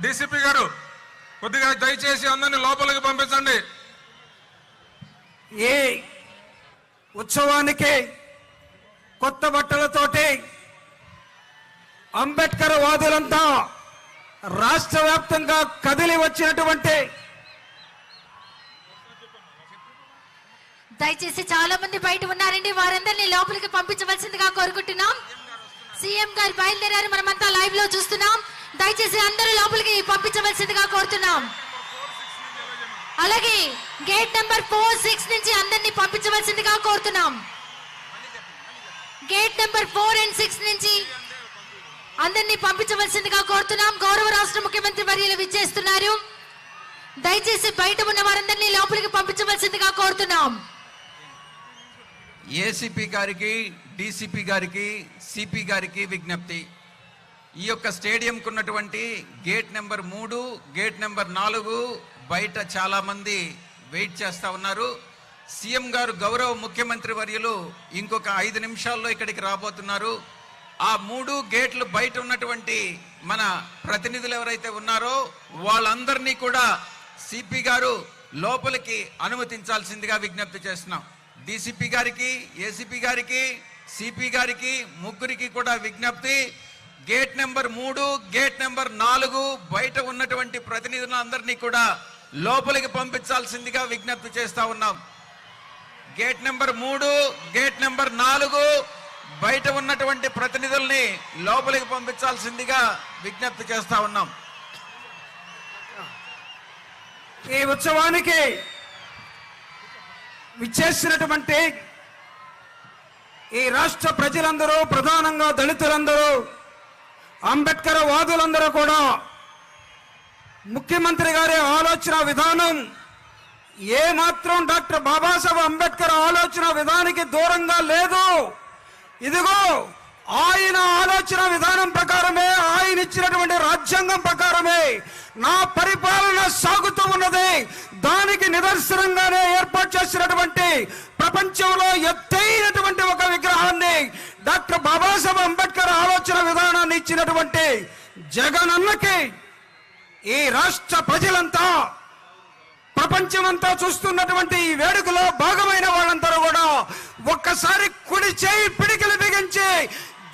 DCP గారు కొద్దిగా దయచేసి అందరినీ లోపలికి పంపించండి. ఈ ఉత్సవానికి కొత్త బట్టలతోటి అంబేద్కర్ వాదులంతా రాష్ట్ర వ్యాప్తంగా కదిలి వచ్చినటువంటి దయచేసి చాలా మంది బయట ఉన్నారండి. వారందరినీ లోపలికి పంపించవలసిందిగా కోరుకుంటున్నాం. సీఎం గారు బయలుదేరారు. మనమంతా లైవ్లో చూస్తున్నాం. దయచేసి అందరూ లోపలికి పంపించవలసిందిగా కోరుతున్నాం. అలాగే గేట్ నెంబర్ ఫోర్ సిక్స్ నుంచి అందరినీ పంపించవలసిందిగా కోరుతున్నాం. Gate number four and six నుంచి అందరినీ పంపించవలసిందిగా కోరుతున్నాం. గౌరవ రాష్ట్ర ముఖ్యమంత్రి వర్యులు విచ్చేస్తున్నారు. దయచేసి బయట ఉన్న వారందరినీ లోపలికి పంపించవలసిందిగా కోరుతున్నాం. ఏసీపీ గారికి డీసీపీ గారికి సిపి గారికి విజ్ఞప్తి. ఈ యొక్క స్టేడియంకు ఉన్నటువంటి గేట్ నెంబర్ మూడు గేట్ నెంబర్ నాలుగు బయట చాలామంది వెయిట్ చేస్తూ ఉన్నారు. సీఎం గారు గౌరవ ముఖ్యమంత్రి వర్యులు ఇంకొక ఐదు నిమిషాల్లో ఇక్కడికి రాబోతున్నారు. ఆ మూడు గేట్లు బయట ఉన్నటువంటి మన ప్రతినిధులు ఎవరైతే ఉన్నారో వాళ్ళందరినీ కూడా సిపి గారు లోపలికి అనుమతించాల్సిందిగా విజ్ఞప్తి చేస్తున్నాం. డీసీపీ గారికి ఏసీపీ గారికి సిపి గారికి ముగ్గురికి కూడా విజ్ఞప్తి. గేట్ నెంబర్ మూడు గేట్ నెంబర్ నాలుగు బయట ఉన్నటువంటి ప్రతినిధులందరినీ కూడా లోపలికి పంపించాల్సిందిగా విజ్ఞప్తి చేస్తా ఉన్నాం. గేట్ నెంబర్ మూడు గేట్ నెంబర్ నాలుగు బయట ఉన్నటువంటి ప్రతినిధుల్ని లోపలికి పంపించాల్సిందిగా విజ్ఞప్తి చేస్తా ఉన్నాం. ఈ ఉత్సవానికి విచ్చేసినటువంటి ఈ రాష్ట్ర ప్రజలందరూ ప్రధానంగా దళితులందరూ అంబేద్కర్ వాదులందరూ కూడా ముఖ్యమంత్రి గారి ఆలోచన విధానం ఏ మాత్రం డాక్టర్ బాబాసాహెబ్ అంబేద్కర్ ఆలోచన విధానికి దూరంగా లేదు. ఇదిగో ఆయన ఆలోచన విధానం ప్రకారమే ఆయన ఇచ్చినటువంటి రాజ్యాంగం ప్రకారమే నా పరిపాలన సాగుతూ ఉన్నది. దానికి నిదర్శనంగానే ఏర్పాటు చేసినటువంటి ప్రపంచంలో ఎత్తైనటువంటి ఒక విగ్రహాన్ని డాక్టర్ బాబా అంబేద్కర్ ఆలోచన విధానాన్ని ఇచ్చినటువంటి జగనన్నకి ఈ రాష్ట్ర ప్రజలంతా ప్రపంచమంతా చూస్తున్నటువంటి ఈ వేడుకలో భాగమైన వాళ్ళందరూ కూడా ఒక్కసారి కుడి చేయి పిడికిలు బిగించి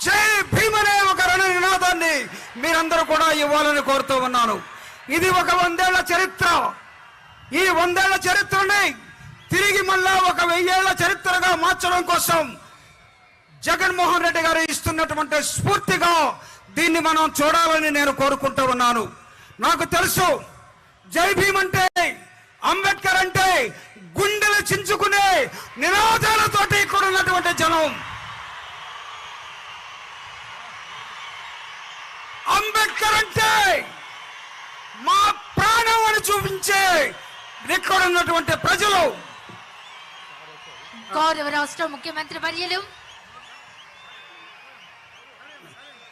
జై భీమ్ అనే ఒక రణ నినాదాన్ని మీరందరూ కూడా ఇవ్వాలని కోరుతూ ఉన్నాను. ఇది ఒక వందేళ్ళ చరిత్ర. ఈ వందేళ్ళ చరిత్రని తిరిగి మళ్ళా ఒక వెయ్యేళ్ళ చరిత్రగా మార్చడం కోసం జగన్మోహన్ రెడ్డి గారు ఇస్తున్నటువంటి స్ఫూర్తిగా దీన్ని మనం చూడాలని నేను కోరుకుంటూ ఉన్నాను. నాకు తెలుసు జై భీమ్ అంటే అంబేద్కర్ అంటే గుండెలు చించుకునే నినాదాలతోటి ఇక్కడ ఉన్నటువంటి జనం. అంబేద్కర్ అంటే మా ప్రాణం అని చూపించే ఇక్కడ ఉన్నటువంటి ప్రజలు. గౌరవ రాష్ట్ర ముఖ్యమంత్రి వర్యులు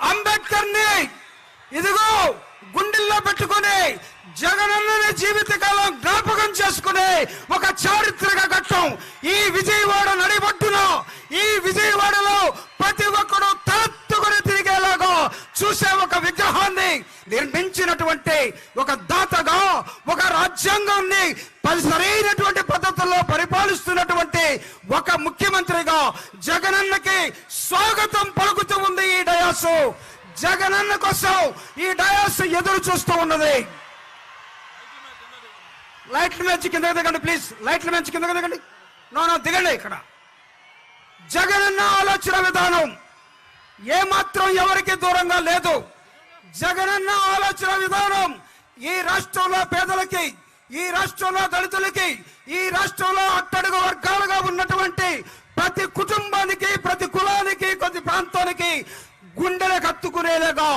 అంబేద్కర్ని ఇదిగో గుండెల్లో పెట్టుకుని జగనన్నని జీవితకాలం జ్ఞాపకం చేసుకునే ఒక చారిత్రక ఘట్టం ఈ విజయవాడ నడిబట్టున ఈ విజయవాడలో ప్రతి ఒక్కడు తలెత్తుకుని తిరిగేలాగా చూసే ఒక విగ్రహాన్ని నిర్మించినటువంటి ఒక దాతగా ఒక రాజ్యాంగాన్ని పరి రాష్ట్రంలో పరిపాలిస్తున్నటువంటి ఒక ముఖ్యమంత్రిగా జగనన్నకి స్వాగతం పలుకుతూ ఉంది ఈ డయాసు. జగనన్న కోసం ఈ డయాస్ ఎదురు చూస్తూ ఉన్నది. లైట్ల మ్యాచ్ కింద దిగండి ప్లీజ్. లైట్ల మ్యాచ్ కింద దిగండి. నో నో దిగండి ఇక్కడ. జగనన్న ఆలోచన విధానం ఏమాత్రం ఎవరికి దూరంగా లేదు. జగనన్న ఆలోచన విధానం ఈ రాష్ట్రంలో పేదలకి ఈ రాష్ట్రంలో దళితులకి ఈ రాష్ట్రంలో అట్టడుగు వర్గాలుగా ఉన్నటువంటి ప్రతి కుటుంబానికి ప్రతి కులానికి ప్రతి ప్రాంతానికి గుండెలు కత్తుకునేలాగా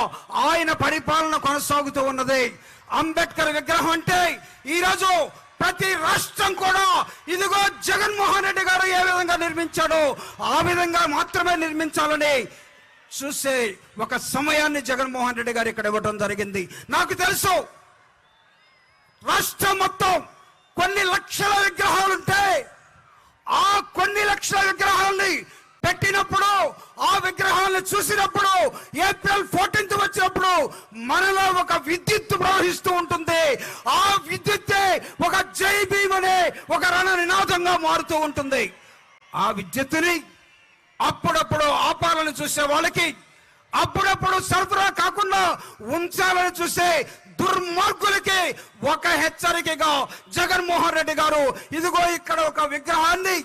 ఆయన పరిపాలన కొనసాగుతూ ఉన్నది. అంబేద్కర్ విగ్రహం అంటే ఈ రోజు ప్రతి రాష్ట్రం కూడా ఇదిగో జగన్మోహన్ రెడ్డి గారు ఏ విధంగా నిర్మించాడో ఆ విధంగా మాత్రమే నిర్మించాలని చూసే ఒక సమయాన్ని జగన్మోహన్ రెడ్డి గారు ఇక్కడ ఇవ్వడం జరిగింది. నాకు తెలుసు రాష్ట్రం మొత్తం కొన్ని లక్షల విగ్రహాలు ఉంటాయి ఆ కొన్ని లక్షల విగ్రహాలని పెట్టినప్పుడు ఆ విగ్రహాలను చూసినప్పుడు ఏప్రిల్ ఫోర్టీన్త్ వచ్చినప్పుడు మనలో ఒక విద్యుత్ ప్రవహిస్తూ ఉంటుంది. ఆ విద్యుత్తే ఒక జై భీమ్ అనే ఒక రణ నినాదంగా మారుతూ ఉంటుంది. ఆ విద్యుత్తుని అప్పుడప్పుడు ఆపాలని చూసే వాళ్ళకి అప్పుడప్పుడు సరఫరా కాకుండా ఉంచాలని చూసే దుర్మార్గులకి ఒక హెచ్చరికగా జగన్మోహన్ రెడ్డి గారు ఇదిగో ఇక్కడ ఒక విగ్రహాన్ని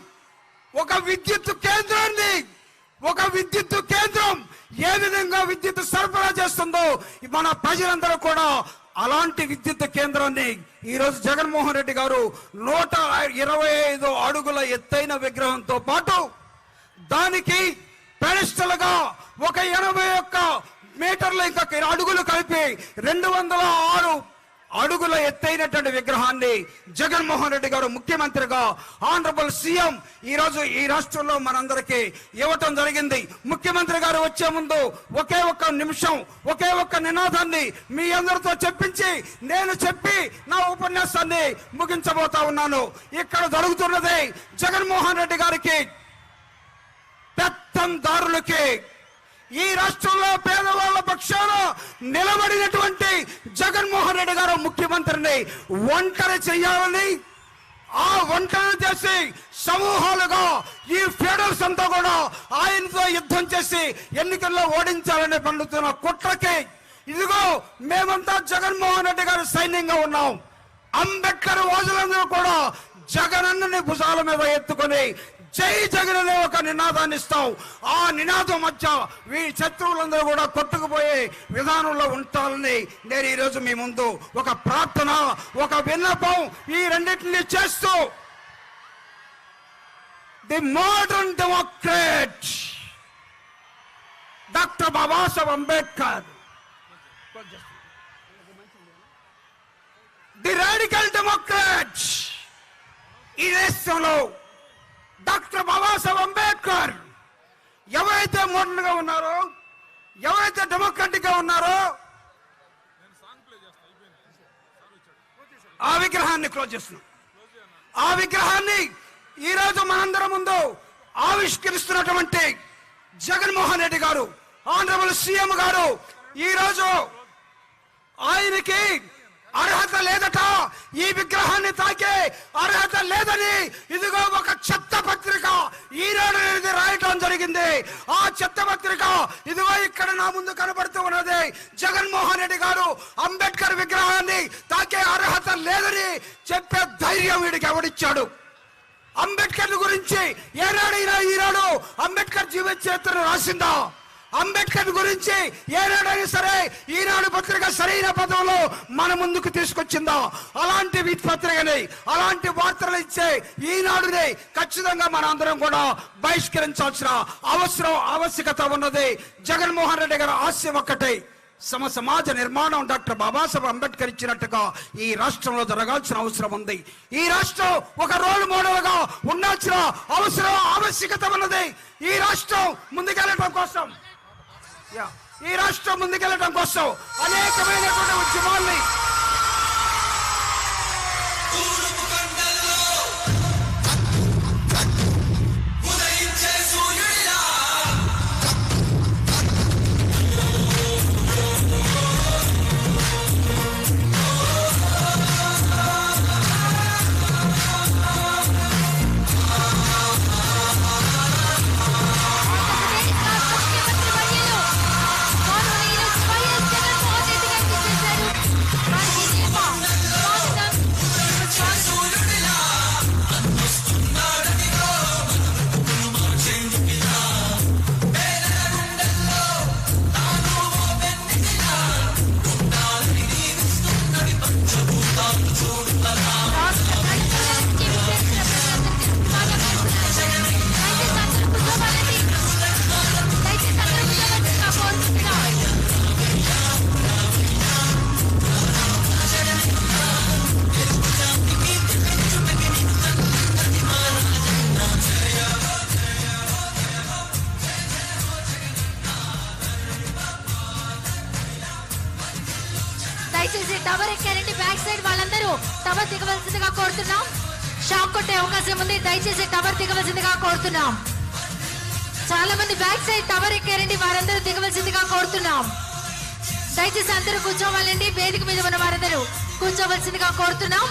ఒక విద్యుత్ కేంద్రాన్ని ఒక విద్యుత్ కేంద్రం ఏ విధంగా విద్యుత్ సరఫరా చేస్తుందో మన ప్రజలందరూ కూడా అలాంటి విద్యుత్ కేంద్రాన్ని ఈ రోజు జగన్మోహన్ రెడ్డి గారు నూట ఇరవై ఐదు అడుగుల ఎత్తైన విగ్రహంతో పాటు దానికి పెడస్టల్గా ఒక ఎనభై ఒక్క మీటర్ల ఇంకా అడుగులు కలిపి రెండు వందల ఆరు అడుగుల ఎత్తైనటువంటి విగ్రహాన్ని జగన్మోహన్ రెడ్డి గారు ముఖ్యమంత్రిగా ఆనరబుల్ సీఎం ఈ రోజు ఈ రాష్ట్రంలో మనందరికీ ఇవ్వటం జరిగింది. ముఖ్యమంత్రి గారు వచ్చే ముందు ఒకే ఒక్క నిమిషం ఒకే ఒక్క నినాదాన్ని మీ అందరితో చెప్పించి నేను చెప్పి నా ఉపన్యాసాన్ని ముగించబోతా ఉన్నాను. ఇక్కడ జరుగుతున్నది జగన్మోహన్ రెడ్డి గారికి పెత్తందారులకి ఈ రాష్ట్రంలో పేదవాళ్ళ పక్షాన నిలబడినటువంటి జగన్మోహన్ రెడ్డి గారు ముఖ్యమంత్రిని ఒంటరి చేయాలని ఆ ఒంటరి చేసి సమూహాలుగా ఈ ఫెడరల్స్ అంతా కూడా ఆయనతో యుద్ధం చేసి ఎన్నికల్లో ఓడించాలని పండుతున్న కుట్రకి ఇదిగో మేమంతా జగన్మోహన్ రెడ్డి గారు సైన్యంగా ఉన్నాం. అంబేద్కర్ వాదులందరూ కూడా జగనన్నని భుజాల మీద ఎత్తుకొని జై జగన్ అనే ఒక నినాదాన్ని ఇస్తావు. ఆ నినాదం మధ్య వీ శత్రువులందరూ కూడా కొట్టుకుపోయే విధానంలో ఉంటాలని నేను ఈరోజు మీ ముందు ఒక ప్రార్థన ఒక విన్నపం ఈ రెండింటిని చేస్తూ the modern democrat doctor Babasaheb Ambedkar. The radical democrat ఈ దేశంలో డాక్టర్ బాబాసాహెబ్ అంబేద్కర్ ఎవరైతే మోడర్న్గా ఉన్నారో ఎవరైతే డెమోక్రాటిక్గా ఉన్నారో ఆ విగ్రహాన్ని క్లోజ్ చేస్తున్నాం. ఆ విగ్రహాన్ని ఈ రోజు మనందరం ముందు ఆవిష్కరిస్తున్నటువంటి జగన్మోహన్ రెడ్డి గారు ఆనరబుల్ సీఎం గారు ఈ రోజు ఆయనకి అర్హత లేదట. ఈ విగ్రహాన్ని తాకే అర్హత లేదని ఇదిగో ఒక చెత్త పత్రిక. ఈనాడు అనేది రాయటం జరిగింది. ఆ చెత్త పత్రిక ఇదిగో ఇక్కడ నా ముందు కనబడుతూ ఉన్నది. జగన్మోహన్ రెడ్డి గారు అంబేద్కర్ విగ్రహాన్ని తాకే అర్హత లేదని చెప్పే ధైర్యం వీడికి ఎవడిచ్చాడు? అంబేద్కర్ గురించి ఏనాడైనా ఈనాడు అంబేద్కర్ జీవిత చరిత్ర రాసిందా? అంబేద్కర్ గురించి ఏనాడైనా సరే ఈనాడు పత్రిక సరైన పదంలో మన ముందుకు తీసుకొచ్చిందా? అలాంటి వీటి పత్రికని అలాంటి వార్తలు ఇచ్చే ఈనాడుని ఖచ్చితంగా మన అందరం కూడా బహిష్కరించాల్సిన అవసరం ఆవశ్యకత ఉన్నది. జగన్మోహన్ రెడ్డి గారి ఆశయం ఒక్కటే సమ సమాజ నిర్మాణం డాక్టర్ బాబాసాహెబ్ అంబేద్కర్ ఇచ్చినట్టుగా ఈ రాష్ట్రంలో జరగాల్సిన అవసరం ఉంది. ఈ రాష్ట్రం ఒక రోల్ మోడల్గా ఉండాల్సిన అవసరం ఆవశ్యకత ఉన్నది. ఈ రాష్ట్రం ముందుకెళ్ళటం కోసం ఈ రాష్ట్రం ముందుకెళ్ళటం కోసం అనేకమైనటువంటి ఉద్యమాల్ని దయచేసి టవర్ ఎక్కారండి బ్యాక్ సైడ్ వాళ్ళందరూ. టవర్ దిగవలసిందిగా కోరుతున్నాం. షాక్ కొట్టే అవకాశం ఉంది. దయచేసి టవర్ దిగవలసిందిగా కోరుతున్నాం. చాలా మంది బ్యాక్ సైడ్ టవర్ ఎక్కారండి. వారందరూ దిగవలసిందిగా కోరుతున్నాం. దయచేసి అందరూ కూర్చోవాలండి. వేదిక మీద ఉన్న వారందరూ కూర్చోవలసిందిగా కోరుతున్నాం.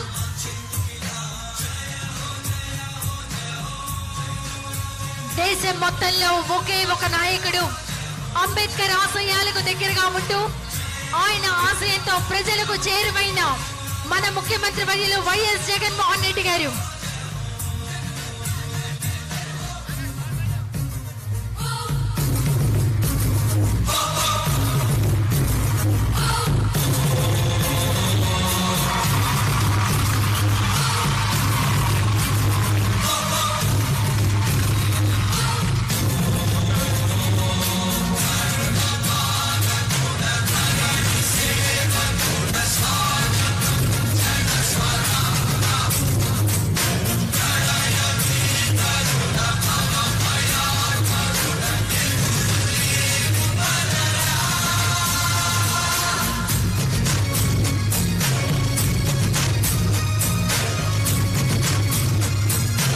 దేశం మొత్తంలో ఒకే ఒక నాయకుడు. అంబేద్కర్ ఆశయాలకు దగ్గరగా ఉంటూ ఆయన ఆశయంతో ప్రజలకు చేరువైన మన ముఖ్యమంత్రి వర్యులు వైఎస్ జగన్మోహన్ రెడ్డి గారు.